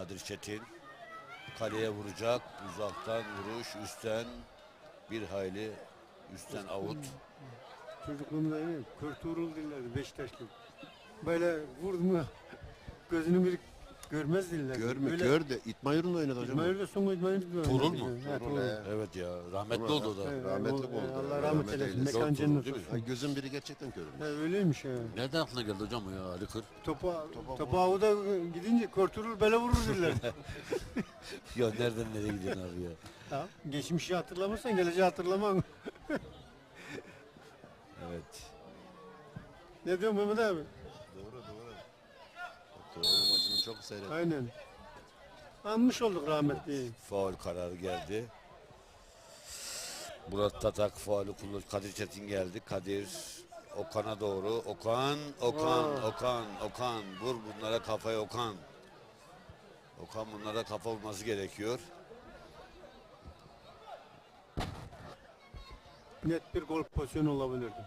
Kadir Çetin kaleye vuracak. Uzaktan vuruş, üstten bir hayli üstten avut. Çocukluğumda öyle Kurt Uğurlu dillerdi Beşiktaşlı. Böyle vurdu mu gözünü bir görmez diller. Görme, Öyle- gör de İtmayur'un oynadı hocam. İsmail de son İsmail de Tuğrul mu? Ha, he. Evet ya rahmetli oldu o da. Evet, Rahmetli oldu. Allah Rahmet eylesin. Mekan Zor cennet değil mi? olsun. Ay, gözün biri gerçekten körmüş. Ha, öyleymiş ya. Nereden aklına geldi hocam o ya Ali Kır? Topa, Topa topa avuda gidince Korturul bele vurur diller. Ya nereden nereye gidiyorsun abi ya? Geçmişi hatırlamazsan geleceği hatırlamam. Evet. ne diyorsun Mehmet abi? Doğru doğru. Doğru maçını çok seyrettim. Aynen. Anmış olduk rahmetli. Faul kararı geldi. Murat Tatak faulü kullandı. Kadir Çetin geldi. Kadir Okan'a doğru. Okan, Okan, Aa. Okan, Okan. Vur bunlara kafaya Okan. Okan bunlara kafa vurması gerekiyor. Net bir gol pozisyonu olabilirdi.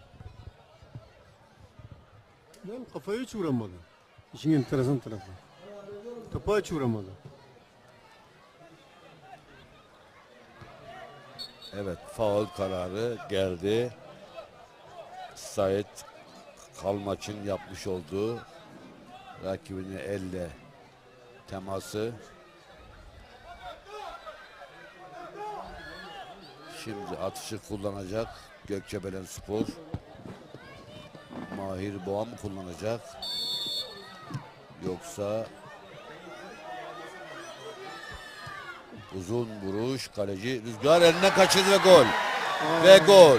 Ben kafayı hiç vuramadı. İşin enteresan tarafı. Topa hiç vuramadı. Evet, faul kararı geldi. Sait Kalmaç'ın yapmış olduğu rakibini elle teması. Şimdi atışı kullanacak Gökçebelen Spor. Mahir Boğa mı kullanacak? Yoksa uzun vuruş kaleci Rüzgar elinden kaçırdı ve gol. Ve gol.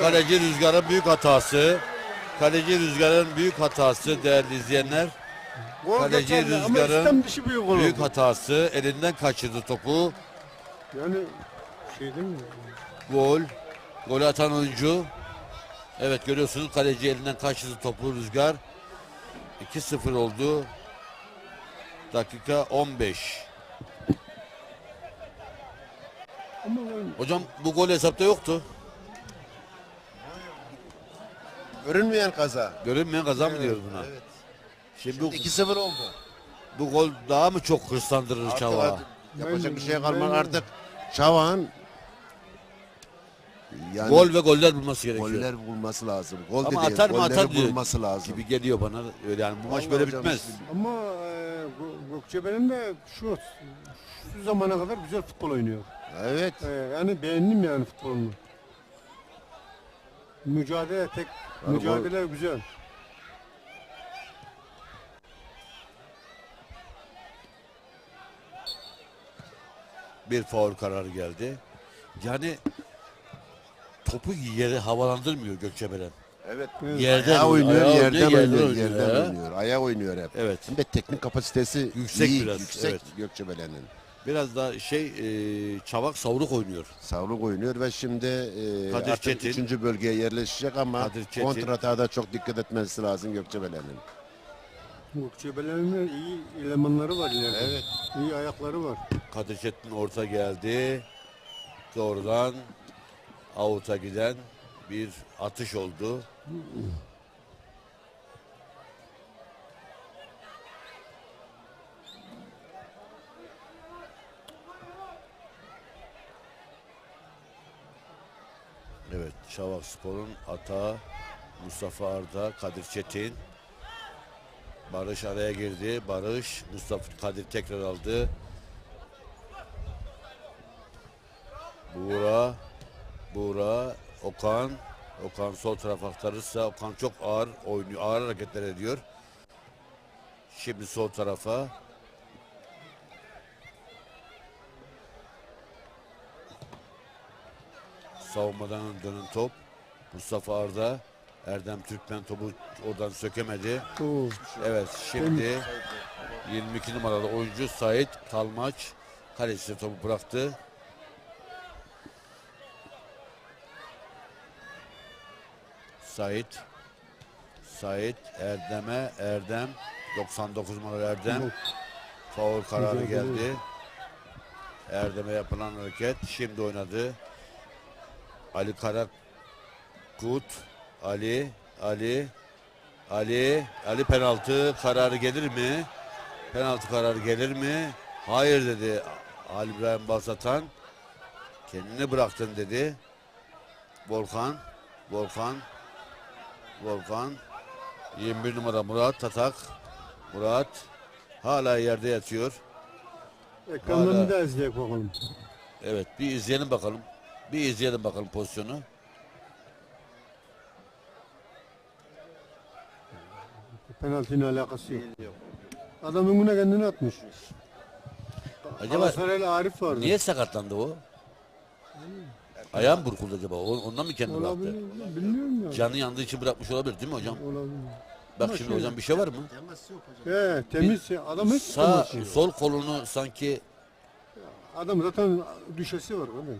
Kaleci Rüzgar'ın büyük hatası. Kaleci Rüzgar'ın büyük hatası değerli izleyenler. Gol Kaleci geçerli ama Rüzgar'ın istem dışı büyük gol Büyük oldu. hatası. Elinden kaçırdı topu. Yani şey değil mi? Gol. Gol atan oyuncu. Evet görüyorsunuz kaleci elinden kaçırdı topu Rüzgar. 2-0 oldu. Dakika 15. Ama ben Hocam bu gol hesapta yoktu. Görünmeyen kaza. Görünmeyen kazan mı diyoruz buna? Evet. Şimdi bu, 2-0 oldu. bu gol daha mı çok hırslandırır Artık yapacak bir şey kalmadı artık. Çavan yani Gol ve goller bulması gerekiyor. goller bulması lazım. Gol Ama de değil, atar mı golleri atar diyor. bulması lazım. Gibi geliyor bana. Öyle yani bu maç Vallahi böyle hocam bitmez. işte ama e, Gö- Gökçebe'nin de şu şu zamana kadar güzel futbol oynuyor. Evet. E, yani beğendim yani futbolunu. Mücadele tek Yani mücadele güzel. Bir faul kararı geldi. Yani topu yere havalandırmıyor Gökçebelen. Evet. Evet. Yerden Ayağı oynuyor, ayağı yerden oynuyor, oynuyor, yerden yerden oynuyor ya. oynuyor. Ayağı oynuyor hep. Evet. Hem de teknik kapasitesi Yüksek iyi, biraz, yüksek evet. Gökçebelen'in. Biraz da şey e, çavak savruk oynuyor. Savruk oynuyor ve şimdi e, Kadir artık Çetin. üçüncü bölgeye yerleşecek ama Kadir Çetin. kontratada çok dikkat etmesi lazım Gökçebelen'in. Gökçebe'nin de iyi elemanları var ileride. Evet. İyi ayakları var. Kadir Çetin orta geldi. Doğrudan avuta giden bir atış oldu. Evet, Şavak Spor'un atağı Mustafa Arda, Kadir Çetin. Barış araya girdi. Barış, Mustafa Kadir tekrar aldı. Buğra, Buğra, Okan. Okan sol tarafa aktarırsa Okan çok ağır oynuyor, ağır hareketler ediyor. Şimdi sol tarafa. Savunmadan dönen top. Mustafa Arda. Erdem Türkmen topu oradan sökemedi. Oo. Evet şimdi 22 numaralı oyuncu Sait Kalmaç kalesi topu bıraktı. Sait Sait Erdem'e Erdem 99 numaralı Erdem faul kararı geldi. Erdem'e yapılan hareket şimdi oynadı. Ali Karakut Ali Ali Ali Ali penaltı kararı gelir mi? Penaltı kararı gelir mi? Hayır dedi Ali İbrahim Balsatan. Kendini bıraktın dedi. Volkan. Volkan. Volkan. 21 numara Murat Tatak. Murat. Hala yerde yatıyor. Ekrandan Hala. daha izleyek bakalım. Evet bir izleyelim bakalım. Bir izleyelim bakalım pozisyonu. Penaltıyla alakası yok. Adam önüne kendini atmış. Acaba Arif vardı. niye sakatlandı o? Ayağım burkuldu acaba? O- Ondan mı kendini Olabilir. bıraktı? Bilmiyorum ya. Canı yandığı için bırakmış olabilir değil mi hocam? Olabilir. Bak şimdi şöyle- hocam bir şey var mı? Temas yok hocam. He, temiz ya. Adam hiç Sağ tutamaz. sol kolunu sanki Adam zaten düşesi var. Öyle.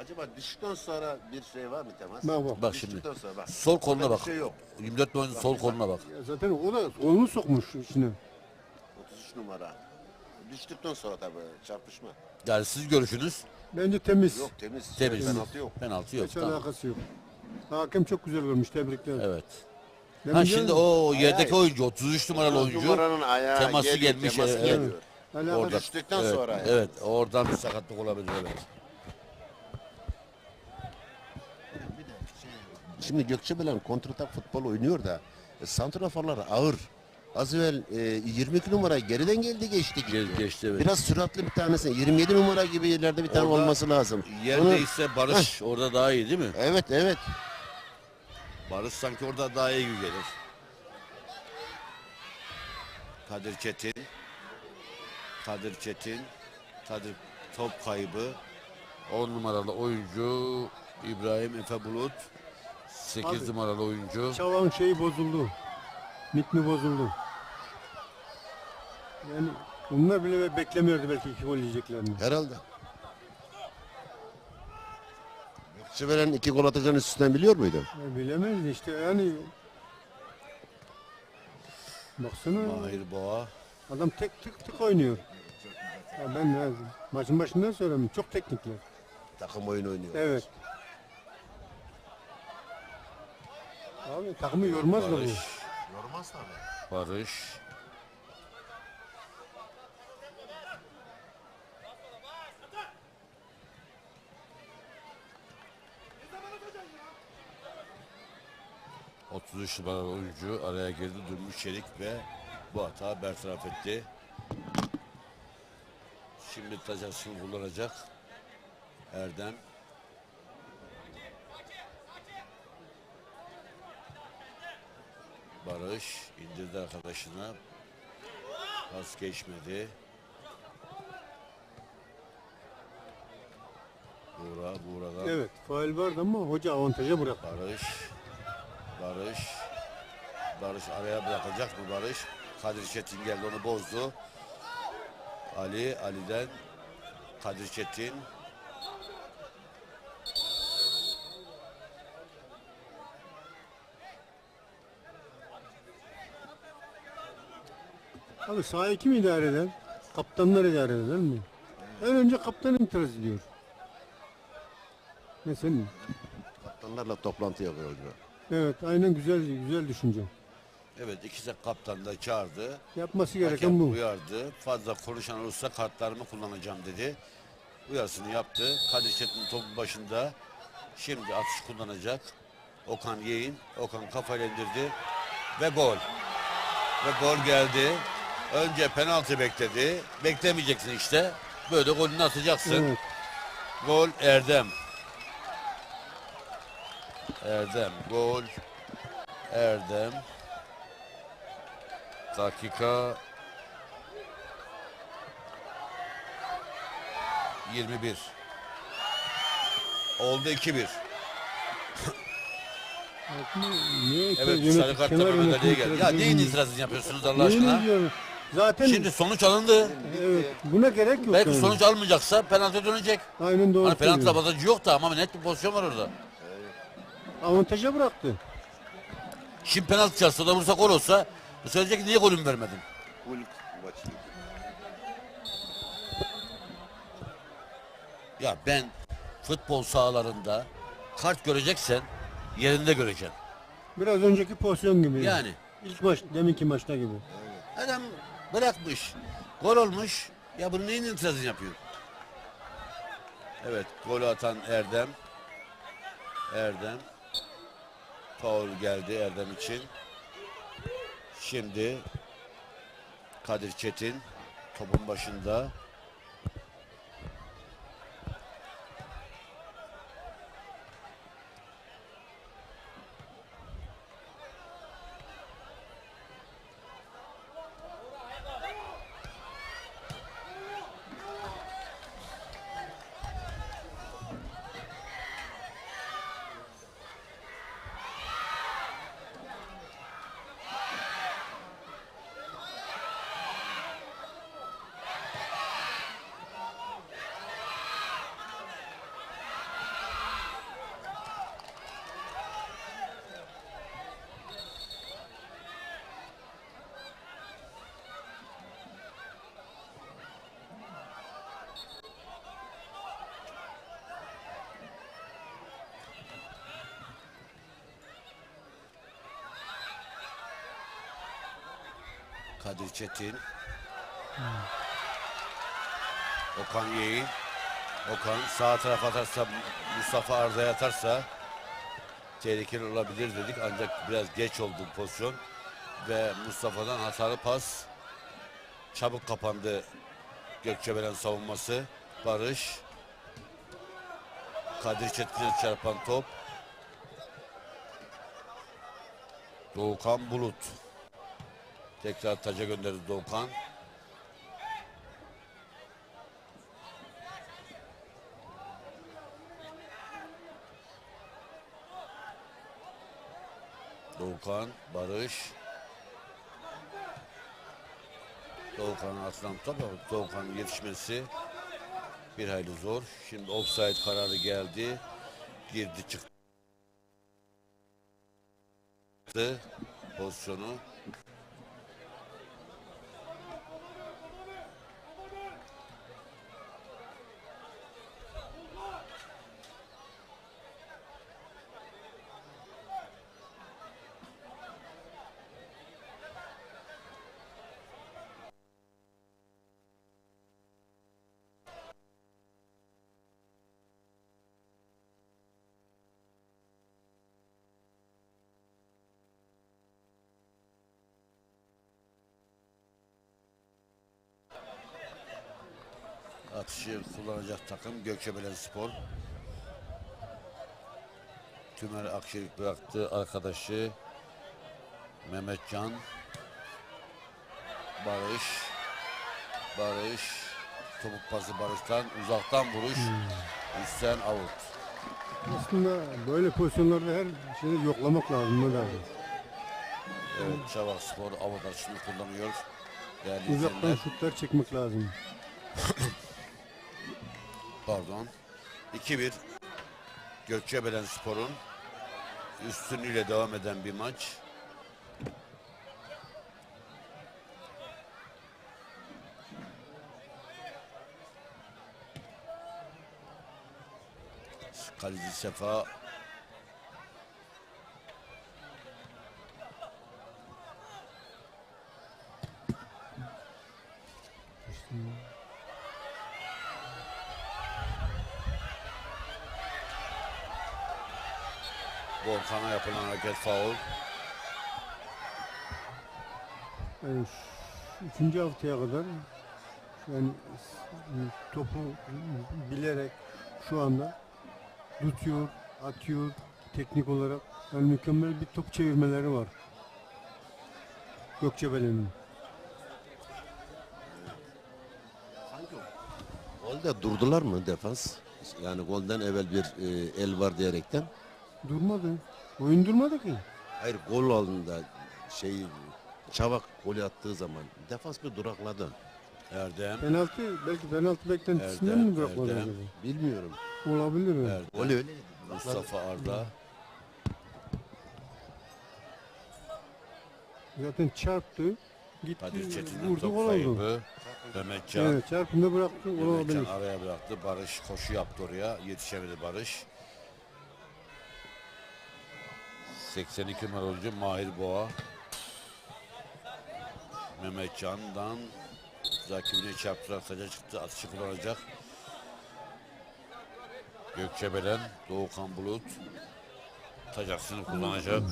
Acaba düştükten sonra bir şey var mı temas? Bak bak. bak şimdi Düştükten sonra bak. sol koluna Orada bak. Bir şey yok. 24 numaralı sol koluna bak. Ya zaten o da kolunu sokmuş içine. 33 numara. Düştükten sonra tabii çarpışma. Yani siz görüşünüz Bence temiz. Yok temiz. Temiz. Penaltı yok. penaltı yok. Hiç Tamam. alakası yok. Hakem çok güzel görmüş. Tebrikler. Evet. Benim Ha şimdi o yerdeki Hayır. oyuncu 33 numaralı oyuncu Numaranın ayağı teması geliyor, gelmiş, Teması evet. geliyor. Alakası- orada Düştükten evet, sonra yani. Evet, oradan bir sakatlık olabilir evet. Şimdi Gökçebelen kontratak futbol oynuyor da e, santraforlar ağır. Az evvel e, 22 numara geriden geldi geçti. Ge- geçti, evet. Biraz süratli bir tanesi. 27 numara gibi yerlerde bir tane Orada olması lazım. Yerde ise Barış orada daha iyi değil mi? Evet evet. Barış sanki orada daha iyi gelir. Kadir Çetin. Kadir Çetin. Kadir top kaybı. 10 numaralı oyuncu İbrahim Efe Bulut. 8 Abi. numaralı oyuncu. Çavan şeyi bozuldu. Ritmi bozuldu. Yani bunlar bile beklemiyordu belki iki gol yiyeceklerini. Herhalde. Gökçebelen iki gol atacağını üstünden biliyor muydu? Ya bilemeyiz işte yani. Baksana Mahir Boğa. adam tek tık tık oynuyor. Ya ben ya, maçın başından söyledim çok teknikler. Takım oyunu oynuyor. Evet. Abi takımı yormaz bu. Barış. Yormaz tabii. Barış. ...33 numaralı oyuncu araya girdi Durmuş Çelik ve bu hata bertaraf etti. Şimdi taçasını kullanacak Erdem. Barış indirdi arkadaşına. Pas geçmedi. Buğra, Buğra'dan Evet faul vardı ama hoca avantaja bıraktı. Barış. Barış. Barış araya bırakacak mı Barış? Kadir Çetin geldi onu bozdu. Ali, Ali'den Kadir Çetin. Abi sahayı kim idare eder? Kaptanlar idare eder mi? En önce kaptan itiraz ediyor. Ne senin? Kaptanlarla toplantı yapıyor hocam. Evet aynen güzel güzel düşünce. Evet ikisi kaptan da çağırdı. Yapması gereken Hakem bu. uyardı. Fazla konuşan olursa kartlarımı kullanacağım dedi. Uyarısını yaptı. Kadir Çetin topun başında. Şimdi atış kullanacak. Okan Yeğin. Okan kafayla indirdi. Ve gol. Ve gol geldi. Önce penaltı bekledi. Beklemeyeceksin işte. Böyle golünü atacaksın. Evet. Gol Erdem. Erdem gol. Erdem. Dakika 21. Oldu 2-1. Niye Evet sarı kartla Mehmet Ali'ye geldi. Ya neyin itirazını yapıyorsunuz Allah aşkına? Zaten Şimdi sonuç alındı. evet, buna gerek yok. Belki yani. sonuç almayacaksa penaltı dönecek. Aynen doğru Hani penaltı söylüyor. avantajı yok da ama net bir pozisyon var orada. Avantaja bıraktı. Şimdi penaltı çalsa da vursa gol olsa bu söyleyecek ki niye golümü vermedin? Gol maçı. Ya ben futbol sahalarında kart göreceksen yerinde göreceksin. Biraz önceki pozisyon gibi. Yani İlk maç, deminki maçta gibi. adam bırakmış. Gol olmuş. Ya bunu neyin itirazını yapıyor? Evet golü atan Erdem. Erdem. Faul geldi Erdem için. Şimdi Kadir Çetin topun başında. Kadir Çetin. Okan Yeğin. Okan sağ tarafa atarsa Mustafa Arda'ya atarsa tehlikeli olabilir dedik. Ancak biraz geç oldu pozisyon. Ve Mustafa'dan hatalı pas. Çabuk kapandı Gökçebelen savunması. Barış. Kadir Çetin'e çarpan top. Doğukan Bulut tekrar taca gönderdi Doğukan Doğukan, Barış. Doğukan'ın atılan top Doğukan'ın yetişmesi bir hayli zor. Şimdi offside kararı geldi. Girdi çıktı. Pozisyonu. Atışı kullanacak takım Gökçebelen Spor. Tümer Akşerik bıraktı arkadaşı Mehmetcan Barış Barış topuk pası Barış'tan uzaktan vuruş üstten out. Aslında böyle pozisyonlarda her şeyi yoklamak lazım. Mehmet abi. Evet Çavak Spor avut atışını kullanıyor. Değerli Uzaktan izleyenler. şutlar çekmek lazım. Pardon. 2-1 Gökçebelen Spor'un üstünlüğüyle devam eden bir maç. Kaleci Sefa faul. Yani üçüncü haftaya kadar yani topu bilerek şu anda tutuyor, atıyor teknik olarak. Yani mükemmel bir top çevirmeleri var. Gökçebelen'in. Golde durdular mı defans? Yani golden evvel bir e, el var diyerekten. Durmadı. Oyun durmadı ki. Hayır gol aldığında şey Çavak golü attığı zaman defans bir durakladı. Erdem, Penaltı, belki penaltı beklentisinden Erdem, mi bırakmadı Erdem. acaba? Bilmiyorum. Olabilir mi? Erdem, Gol öyle. Mustafa Arda. Zaten çarptı, gitti, Kadir Çetin'den vurdu, top gol oldu. kaybı. Mehmetcan. Evet, çarpında bıraktı, gol olabilir. Mehmetcan araya bıraktı. Barış koşu yaptı oraya. Yetişemedi Barış. 82 numaralı oyuncu Mahir Boğa. Mehmetcan'dan Rakibine çarptırarak taca çıktı. Atışı kullanacak. Gökçebelen, Doğukan Bulut taç atışını kullanacak.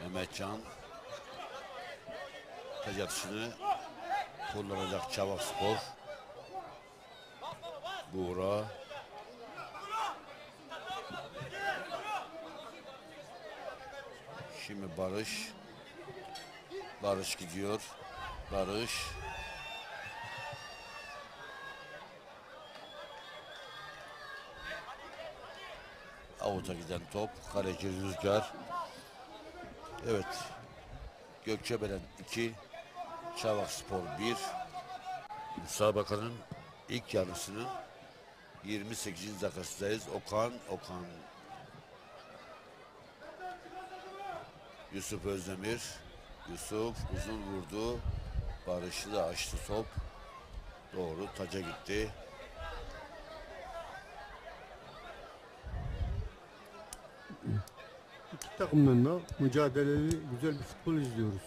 Mehmetcan taç atışını kullanacak Çavak Spor. Buğra Şimdi Barış Barış gidiyor. Barış Avuta giden top. Kaleci Rüzgar. Evet. Gökçebelen 2. Çavak Spor 1. Müsabakanın ilk yarısının 28. dakikasındayız. Okan, Okan Yusuf Özdemir. Yusuf uzun vurdu. Barış'ı da açtı top. Doğru taca gitti. İki takımdan da mücadeleli güzel bir futbol izliyoruz.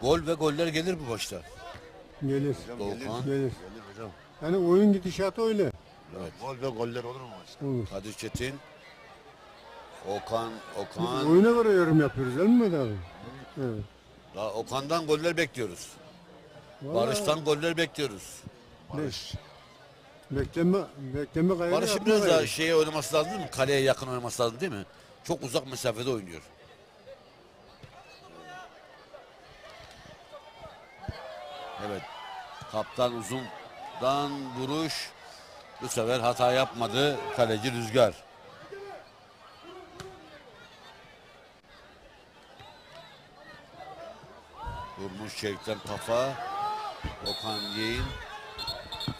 Gol ve goller gelir bu başta. Gelir. Doğukan. Gelir. Gelir hocam. Yani oyun gidişatı öyle. Evet. Gol ve goller olur mu maçta? Olur. Kadir Çetin. Okan, Biz Okan. oyuna göre yorum yapıyoruz değil mi Mehmet abi? Evet. Daha Okan'dan goller bekliyoruz. Vallahi Barış'tan goller bekliyoruz. Barış. bekleme bekleme gayrı Barış'ın yapma biraz daha gayrı. şeye oynaması lazım değil mi? Kaleye yakın oynaması lazım değil mi? Çok uzak mesafede oynuyor. Evet. Kaptan uzundan vuruş. Bu sefer hata yapmadı. Kaleci Rüzgar. Vurmuş çelikten kafa. Okan Yeğin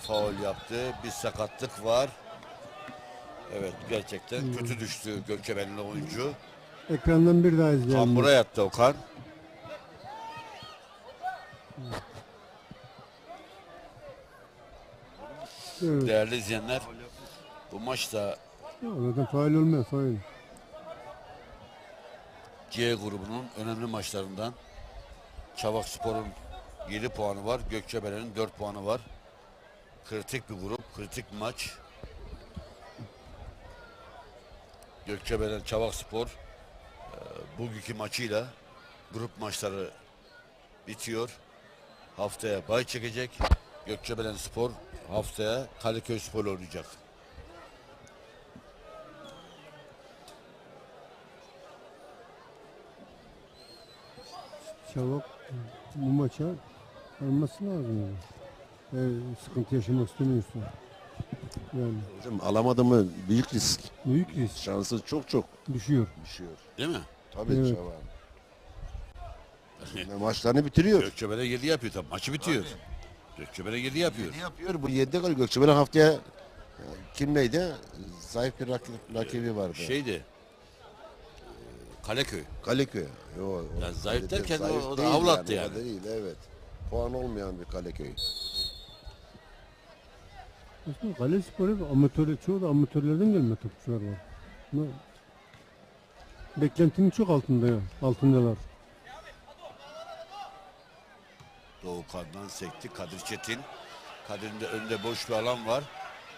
faul yaptı. Bir sakatlık var. Evet gerçekten kötü düştü Gökçebenli oyuncu. Ekrandan bir daha izleyelim. Kambura yattı Okan. Evet. Değerli izleyenler bu maçta Ya, Zaten faal olmaz faal. C grubunun önemli maçlarından Çavak Spor'un 7 puanı var. Gökçebelen'in 4 puanı var. Kritik bir grup, kritik maç. Gökçebelen Çavak Spor e, bugünkü maçıyla grup maçları bitiyor. Haftaya bay çekecek. Gökçebelen Spor haftaya Kadıköy Spor oynayacak. Çabuk bu maça alması lazım. Yani. Eğer sıkıntı yaşamak istemiyorsa. Yani Hocam alamadı mı büyük risk. büyük risk Şansı çok çok düşüyor. düşüyor. Değil mi? Tabii Evet. Yine maçlarını bitiriyor. Gökçebelen 7 yapıyor tabii. Maçı bitiyor. Gökçebelen 7 yapıyor. Ne yapıyor? Bu 7 gol Gökçebeler haftaya e, kim neydi? Zayıf bir rakip, rakibi vardı. Şeydi. e, Kaleköy. Kaleköy. Yo, o- Yani zayıf öyle derken zayıf o- o da değil avlattı o yani. kadar değil evet. Puan olmayan bir Kaleköy. Aslında Kale Spor'u amatör, çoğu da amatörlerden gelme topçular var. Ama beklentinin çok altında ya, altındalar. Doğukan'dan sekti. Kadir Çetin. Kadir'in de önünde boş bir alan var.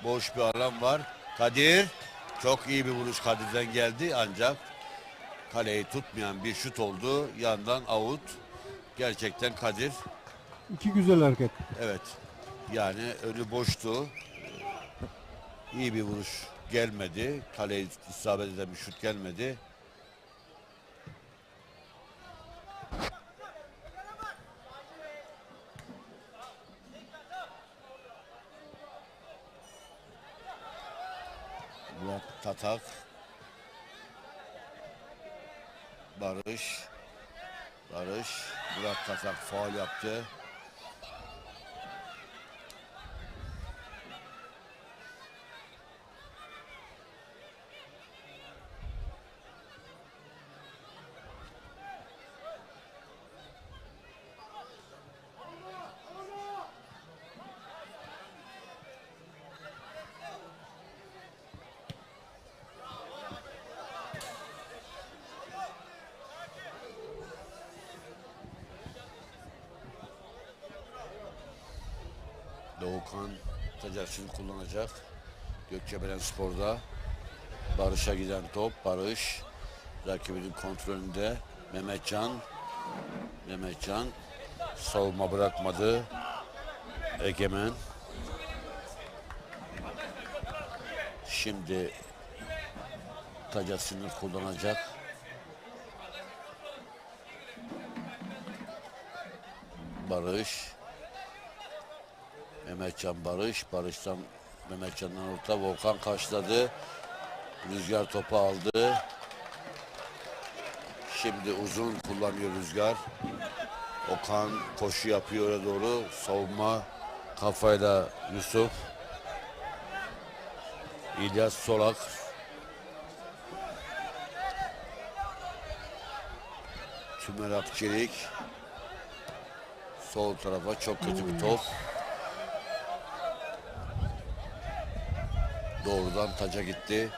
Boş bir alan var. Kadir. Çok iyi bir vuruş Kadir'den geldi ancak kaleyi tutmayan bir şut oldu. Yandan out. Gerçekten Kadir İki güzel hareket. evet yani önü boştu. İyi bir vuruş gelmedi. Kaleyi isabet eden bir şut gelmedi. Tatak Barış. Barış. Murat Tatak faul yaptı. Doğukan tecavüzünü kullanacak. Gökçebelen Spor'da. Barış'a giden top. Barış. Rakibinin kontrolünde. Mehmetcan. Mehmetcan. Savunma bırakmadı. Egemen. Şimdi tacasını kullanacak. Barış. Mehmetcan Barış. Barış'tan Mehmetcan'dan orta Volkan karşıladı. Rüzgar topu aldı. Şimdi uzun kullanıyor Rüzgar. Okan koşu yapıyor oraya doğru. Savunma kafayla Yusuf. İlyas Solak. Tümer Akçelik. Sol tarafa çok kötü bir top. Doğrudan taca gitti.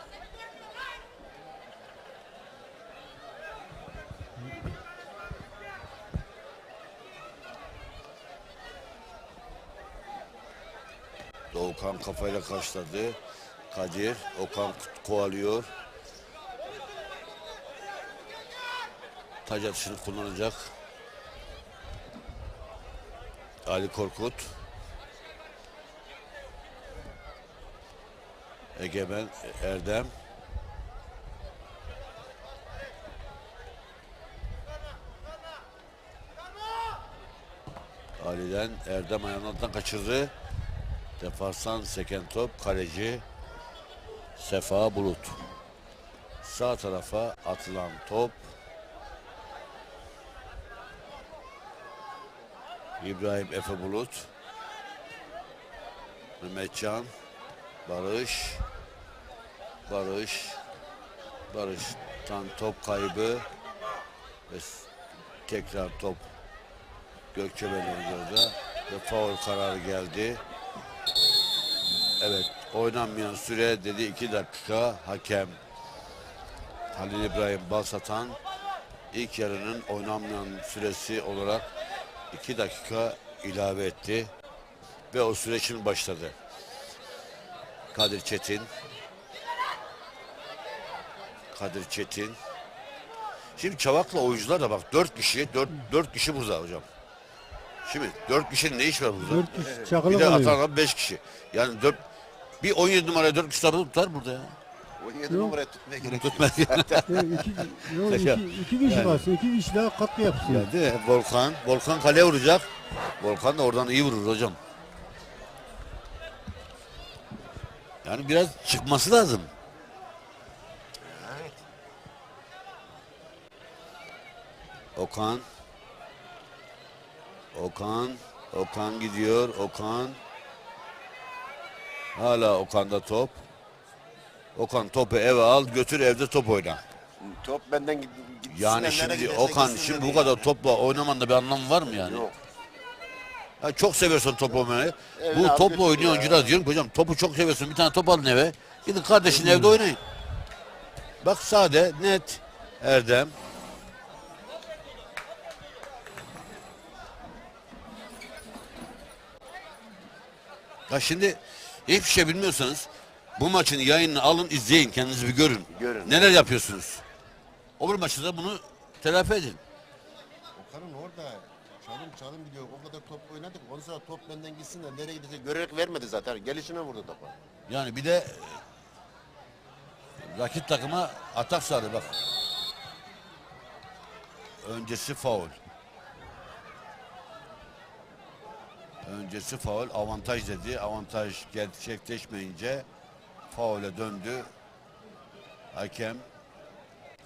Doğukan kafayla karşıladı. Kadir, Okan kovalıyor. Taç atışını kullanacak. Ali Korkut. Egemen, Erdem. Ali'den Erdem ayağından kaçırdı. Defansan seken top kaleci Sefa Bulut. Sağ tarafa atılan top İbrahim Efe Bulut Mehmetcan Barış Barış. Barış'tan top kaybı. Ve tekrar top Gökçebe'nin orada ve faul kararı geldi. Evet oynanmayan süre dedi 2 dakika. Hakem Halil İbrahim Balsatan ilk yarının oynanmayan süresi olarak 2 dakika ilave etti. Ve o süre şimdi başladı. Kadir Çetin Kadir Çetin Şimdi Çavak'la oyuncular da bak 4 kişi 4 4 kişi burada hocam. Şimdi 4 kişinin ne iş var burada? Dört kişi Bir çakılı de kalıyor. atan 5 kişi. Yani 4 bir 17 numaraya 4 kişi tutar, tutar burada ya. 17 Yok. numara tutmaya gerek yok. Tutmaz. Ya iki, yok, iki, iki kişi kalsın. iki kişi daha katkı yapsın. Ya değil mi? Volkan. Volkan kaleye vuracak. Volkan da oradan iyi vurur hocam. Yani biraz çıkması lazım. Okan. Okan. Okan gidiyor. Okan. Hala Okan'da top. Okan topu eve al götür evde top oyna. Top benden git- gitsin. Yani şimdi Okan şimdi bu kadar topla oynamanda bir anlamı var mı yani? Yok. Ha, çok seviyorsun top oynamayı. Bu al topla götür oynayan ya. oyuncular diyorum ki hocam topu çok seviyorsun bir tane top alın eve. Gidin kardeşin evde oynayın. Bak sade, net. Erdem. Ya şimdi hiçbir şey bilmiyorsanız bu maçın yayınını alın izleyin kendinizi bir görün. Görün. Neler yapıyorsunuz? Öbür maçta da bunu telafi edin. Okan'ın orada çalım çalım gidiyor. O kadar top oynadık. Ondan sonra top benden gitsin de nereye gidecek görerek vermedi zaten. Gelişine vurdu topa. Yani bir de e, rakip takıma atak sağladı bak. Öncesi faul. Öncesi faul avantaj dedi. Avantaj gerçekleşmeyince faule döndü. Hakem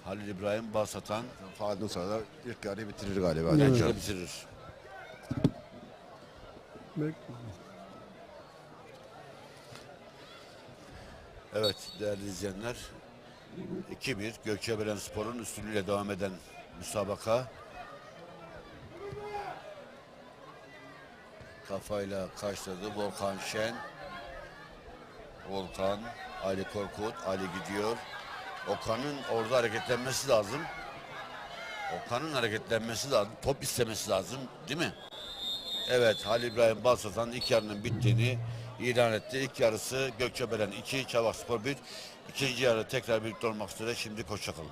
Halil İbrahim Basatan Faalden sonra da ilk yarıyı bitirir galiba. Evet. bence bitirir. Evet değerli izleyenler 2-1 Gökçebelen Spor'un üstünlüğüyle devam eden müsabaka. Kafayla karşıladı Volkan Şen. Volkan, Ali Korkut, Ali gidiyor. Okan'ın orada hareketlenmesi lazım. Okan'ın hareketlenmesi lazım. Top istemesi lazım değil mi? Evet Halil İbrahim Balsazan ilk yarının bittiğini ilan etti. İlk yarısı Gökçebelen 2, Çavak Spor 1. İkinci yarı tekrar birlikte olmak üzere. Şimdi hoşçakalın.